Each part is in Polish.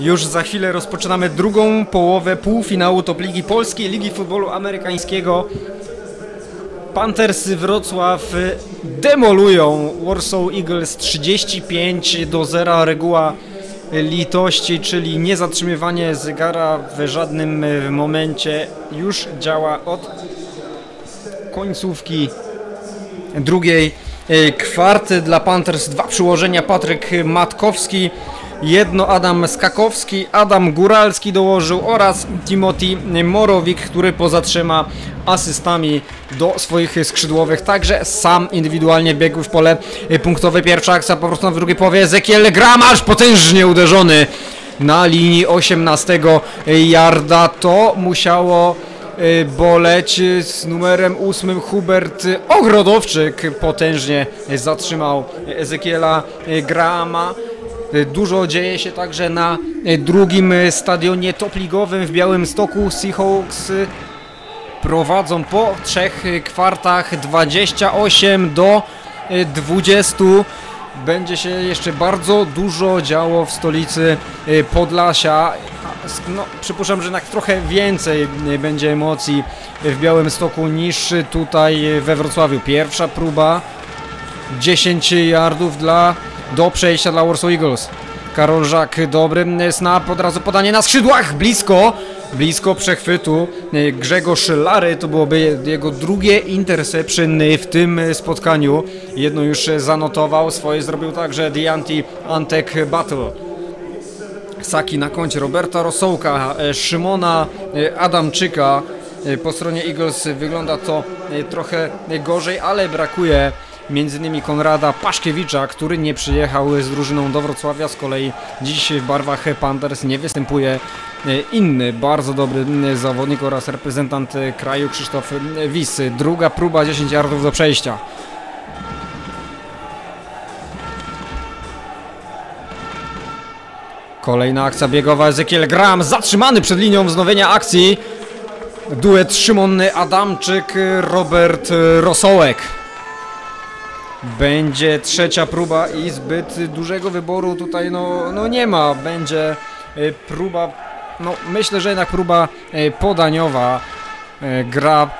Już za chwilę rozpoczynamy drugą połowę półfinału Top Ligi Polskiej Ligi Futbolu Amerykańskiego. Panthers Wrocław demolują Warsaw Eagles 35 do 0 reguła litości, czyli niezatrzymywanie zegara w żadnym momencie już działa od końcówki drugiej e, kwarty dla Panthers. Dwa przyłożenia Patryk Matkowski, jedno Adam Skakowski, Adam Góralski dołożył oraz Timothy Morowik, który poza trzema asystami do swoich skrzydłowych także sam indywidualnie biegł w pole punktowe. Pierwsza akcja po prostu na drugiej połowie. Ezekiel Gramasz potężnie uderzony na linii 18 yarda. To musiało y, boleć z numerem 8 Hubert Ogrodowczyk potężnie zatrzymał Ezekiela Grama. Dużo dzieje się także na drugim stadionie topligowym w Białymstoku. Seahawks prowadzą po trzech kwartach 28 do 20. Będzie się jeszcze bardzo dużo działo w stolicy Podlasia. No, przypuszczam, że jednak trochę więcej będzie emocji w Białymstoku niż tutaj we Wrocławiu. Pierwsza próba 10 yardów dla, do przejścia dla Warsaw Eagles. Karol Żak, dobry snap, od razu podanie na skrzydłach, blisko, blisko przechwytu. Grzegorz Lary, to byłoby jego drugie interception w tym spotkaniu. Jedno już zanotował, swoje zrobił także Dianti Antek Battle. Saki na koncie Roberta Rosołka, Szymona Adamczyka. Po stronie Eagles wygląda to trochę gorzej, ale brakuje m.in. Konrada Paszkiewicza, który nie przyjechał z drużyną do Wrocławia, z kolei dziś w barwach Panthers nie występuje inny bardzo dobry zawodnik oraz reprezentant kraju Krzysztof Wis. Druga próba 10 yardów do przejścia. Kolejna akcja biegowa Ezekiel Gram zatrzymany przed linią wznowienia akcji. Duet Szymon Adamczyk, Robert Rosołek. Będzie trzecia próba i zbyt dużego wyboru tutaj no, no nie ma. Będzie y, próba, no myślę, że jednak próba y, podaniowa. Y, Gra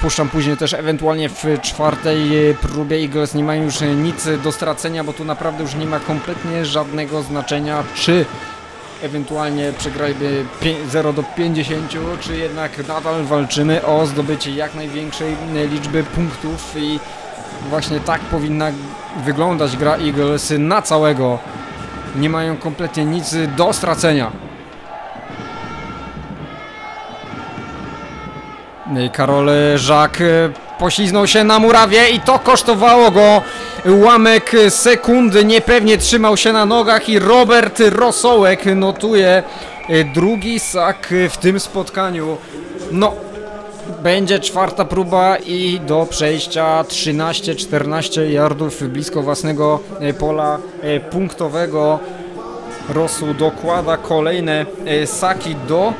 puszczam później też ewentualnie w czwartej próbie Eagles nie mają już nic do stracenia, bo tu naprawdę już nie ma kompletnie żadnego znaczenia, czy ewentualnie przegraliby 0 do 50, czy jednak nadal walczymy o zdobycie jak największej liczby punktów i Właśnie tak powinna wyglądać gra Eagles na całego. Nie mają kompletnie nic do stracenia. Karol Żak pośliznął się na murawie i to kosztowało go ułamek sekundy. Niepewnie trzymał się na nogach i Robert Rosołek notuje drugi sak w tym spotkaniu. No, będzie czwarta próba i do przejścia 13-14 yardów blisko własnego pola punktowego. Rosu dokłada kolejne saki do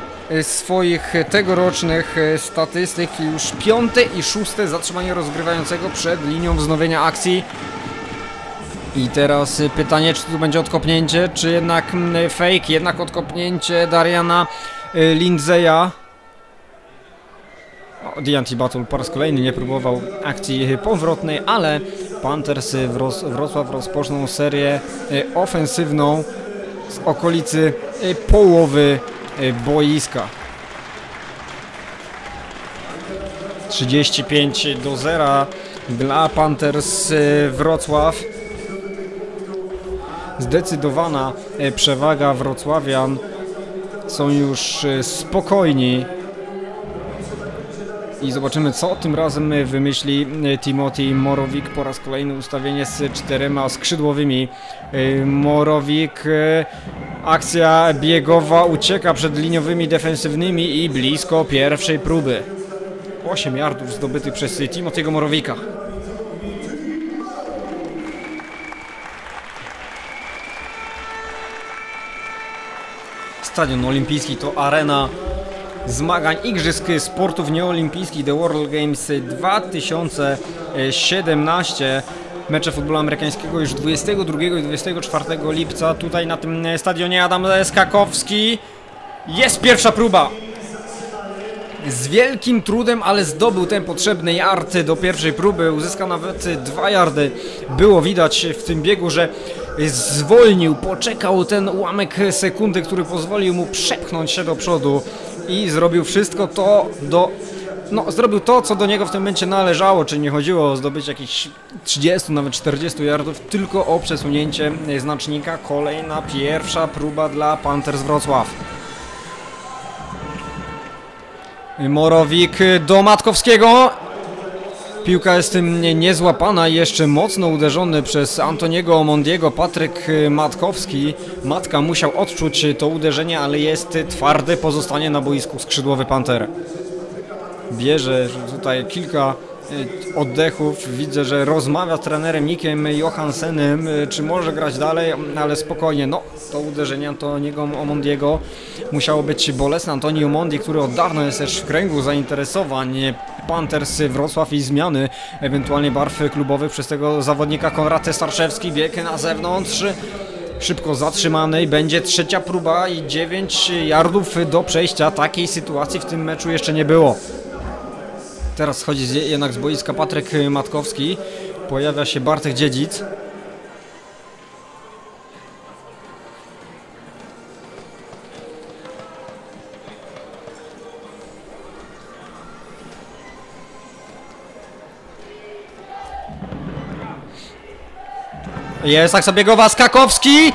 swoich tegorocznych statystyk. Już piąte i szóste zatrzymanie rozgrywającego przed linią wznowienia akcji. I teraz pytanie, czy tu będzie odkopnięcie, czy jednak fake, jednak odkopnięcie Dariana Lindzeya. The Battle po raz kolejny nie próbował akcji powrotnej, ale Panthers Wrocław rozpoczną serię ofensywną z okolicy połowy boiska. 35 do 0 dla Panthers Wrocław. Zdecydowana przewaga Wrocławian. Są już spokojni i zobaczymy co tym razem wymyśli Timothy Morowik po raz kolejny ustawienie z czterema skrzydłowymi. Morowik akcja biegowa ucieka przed liniowymi defensywnymi i blisko pierwszej próby. 8 yardów zdobytych przez Timothy'ego Morowika Stadion Olimpijski to arena zmagań Igrzysk Sportów Nieolimpijskich The World Games 2017. mecze futbolu amerykańskiego już 22 i 24 lipca tutaj na tym stadionie Adam Skakowski. Jest pierwsza próba. Z wielkim trudem, ale zdobył ten potrzebny yard do pierwszej próby. Uzyskał nawet dwa yardy. Było widać w tym biegu, że zwolnił, poczekał ten ułamek sekundy, który pozwolił mu przepchnąć się do przodu i zrobił wszystko to do no, zrobił to, co do niego w tym momencie należało, czyli nie chodziło o zdobycie jakichś 30, nawet 40 yardów, tylko o przesunięcie znacznika. Kolejna pierwsza próba dla Panthers Wrocław. Morowik do Matkowskiego. Piłka jest niezłapana jeszcze mocno uderzony przez Antoniego Omondiego. Patryk Matkowski. Matka musiał odczuć to uderzenie, ale jest twardy. Pozostanie na boisku skrzydłowy Panter. Bierze tutaj kilka oddechów. Widzę, że rozmawia z trenerem Nikiem Johansenem, e, czy może grać dalej, ale spokojnie. No, to uderzenie Antoniego Omondiego musiało być bolesne. Antoni Omondi, który od dawna jest też w kręgu zainteresowań Panthers Wrocław i zmiany ewentualnie barw klubowych przez tego zawodnika Konrad Starszewski. Bieg na zewnątrz szybko zatrzymany i będzie trzecia próba i 9 yardów do przejścia. Takiej sytuacji w tym meczu jeszcze nie było. Teraz schodzi jednak z boiska Patryk Matkowski. Pojawia się Bartek Dziedzic. Jest akcja biegowa Skakowski.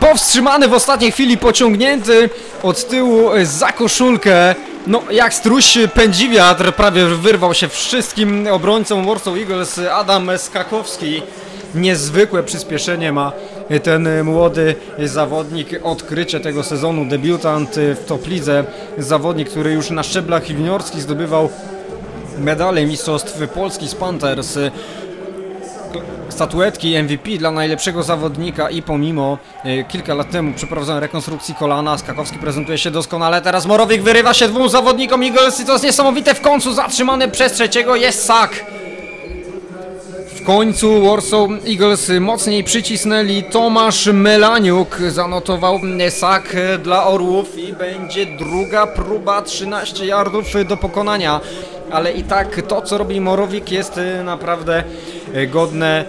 Powstrzymany w ostatniej chwili, pociągnięty od tyłu za koszulkę. No, jak struś pędzi wiatr, prawie wyrwał się wszystkim obrońcom Warsaw Eagles Adam Skakowski. Niezwykłe przyspieszenie ma ten młody zawodnik, odkrycie tego sezonu, debiutant w top lidze, zawodnik, który już na szczeblach juniorskich zdobywał medale Mistrzostw Polski z Panthers statuetki MVP dla najlepszego zawodnika i pomimo e, kilka lat temu przeprowadzonej rekonstrukcji kolana Skakowski prezentuje się doskonale. Teraz Morowik wyrywa się dwóm zawodnikom Eagles i to jest niesamowite. W końcu zatrzymany przez trzeciego jest sak. W końcu Warsaw Eagles mocniej przycisnęli. Tomasz Melaniuk zanotował sak dla Orłów i będzie druga próba 13 yardów do pokonania. Ale i tak to co robi Morowik jest naprawdę godne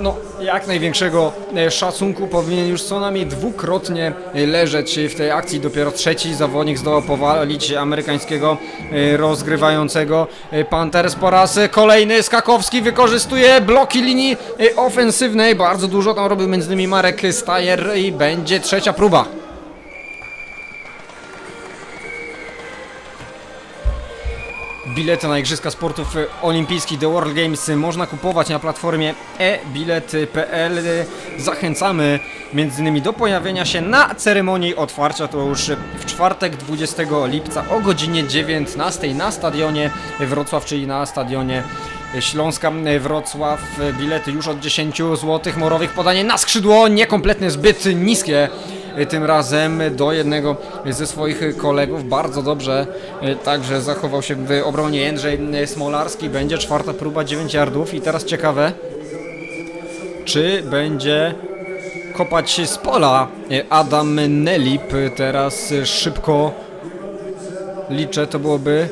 no, jak największego e, szacunku powinien już co najmniej dwukrotnie e, leżeć w tej akcji. Dopiero trzeci zawodnik zdołał powalić amerykańskiego e, rozgrywającego Panthers po raz kolejny. Skakowski wykorzystuje bloki linii ofensywnej. Bardzo dużo tam robił między innymi Marek Stajer i będzie trzecia próba. Bilety na Igrzyska Sportów Olimpijskich The World Games można kupować na platformie e-bilet.pl. Zachęcamy m.in. do pojawienia się na ceremonii otwarcia. To już w czwartek 20 lipca o godzinie 19 na stadionie Wrocław, czyli na stadionie Śląska Wrocław. Bilety już od 10 zł. Morowych podanie na skrzydło, niekompletnie zbyt niskie tym razem do jednego ze swoich kolegów. Bardzo dobrze e, także zachował się w obronie Jędrzej Smolarski. Będzie czwarta próba 9 yardów i teraz ciekawe, czy będzie kopać z pola Adam Nelip. Teraz szybko liczę, to byłoby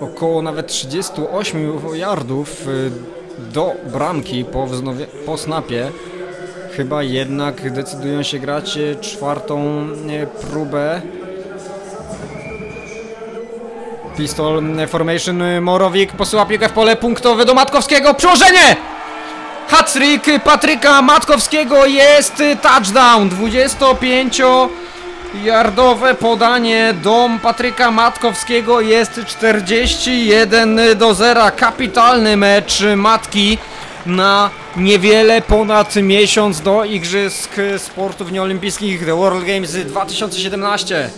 około nawet 38 yardów e, do bramki po, wznowie, po snapie. Chyba jednak decydują się grać e, czwartą e, próbę. Pistol formation Morowik posyła piłkę w pole punktowe do Matkowskiego. Przełożenie! Hattrick Patryka Matkowskiego jest touchdown. 25 Yardowe podanie do Patryka Matkowskiego jest 41 do 0. Kapitalny mecz Matki na niewiele ponad miesiąc do Igrzysk Sportów Nieolimpijskich The World Games 2017.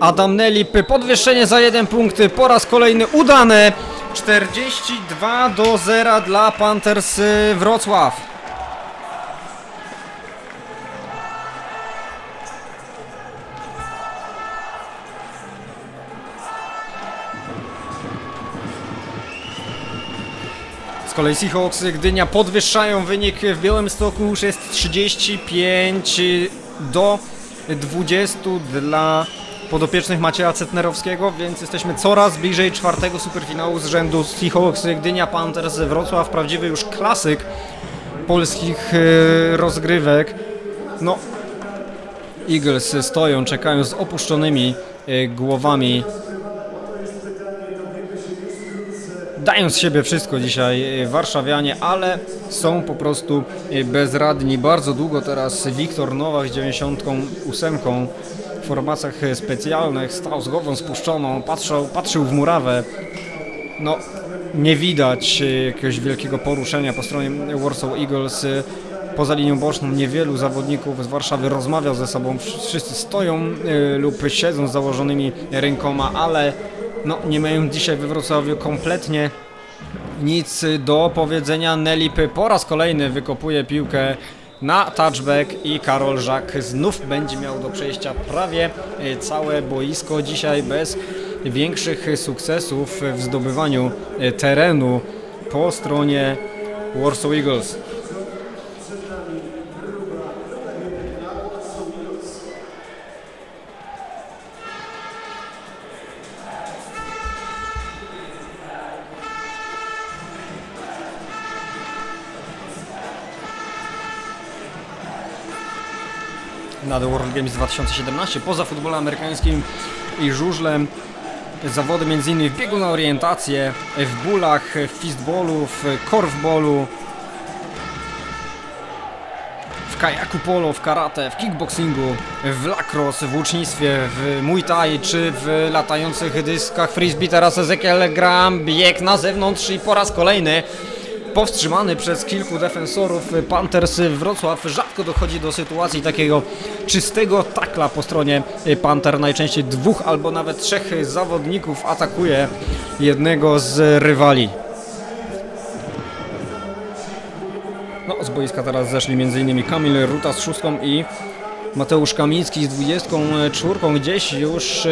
Adam Nelip, podwyższenie za jeden punkt, po raz kolejny udane. 42 do 0 dla Panthers Wrocław. Z kolei Seahawks Gdynia podwyższają wynik w Białymstoku, już jest 35 do 20 dla podopiecznych Macieja Cetnerowskiego, więc jesteśmy coraz bliżej czwartego superfinału z rzędu Seahawks Gdynia Panthers Wrocław, prawdziwy już klasyk polskich e, rozgrywek. No, Eagles stoją, czekają z opuszczonymi e, głowami. Dają z siebie wszystko dzisiaj e, warszawianie, ale są po prostu e, bezradni. Bardzo długo teraz Wiktor Nowak z 98 w formacjach specjalnych stał z głową spuszczoną, patrzył, patrzył w murawę. No, nie widać e, jakiegoś wielkiego poruszenia po stronie Warsaw Eagles. Poza linią boczną niewielu zawodników z Warszawy rozmawia ze sobą. Wszyscy stoją lub siedzą z założonymi rękoma, ale no, nie mają dzisiaj we Wrocławiu kompletnie nic do powiedzenia. Nelip po raz kolejny wykopuje piłkę na touchback i Karol Żak znów będzie miał do przejścia prawie całe boisko. Dzisiaj bez większych sukcesów w zdobywaniu terenu po stronie Warsaw Eagles. Na The World Games 2017 poza futbolem amerykańskim i żużlem zawody m.in. w biegu na orientację, w bólach, w fistballu, w korfballu, w kajaku polo, w karate, w kickboxingu, w lacrosse, w łucznictwie, w muay thai czy w latających dyskach frisbee. Teraz Ezekiel Graham bieg na zewnątrz i po raz kolejny powstrzymany przez kilku defensorów Panthers Wrocław. Rzadko dochodzi do sytuacji takiego czystego takla po stronie Panther. Najczęściej dwóch albo nawet trzech zawodników atakuje jednego z rywali. No, z boiska teraz zeszli m.in. Kamil Ruta z szóstką i Mateusz Kamiński z 24. Gdzieś już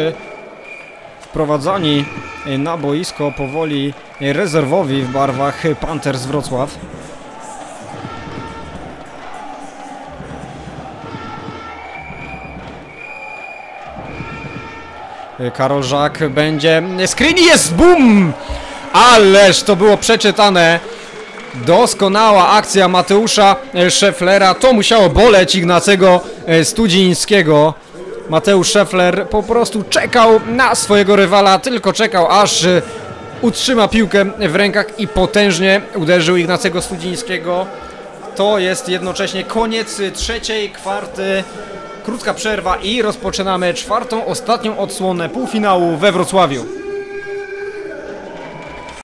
wprowadzani na boisko powoli rezerwowi w barwach Panthers Wrocław. Karol Żak będzie... Screen jest! Bum! Ależ to było przeczytane. Doskonała akcja Mateusza Szeflera. To musiało boleć Ignacego Studzińskiego. Mateusz Szefler po prostu czekał na swojego rywala, tylko czekał aż utrzyma piłkę w rękach i potężnie uderzył Ignacego Studzińskiego. To jest jednocześnie koniec trzeciej kwarty. Krótka przerwa i rozpoczynamy czwartą, ostatnią odsłonę półfinału we Wrocławiu.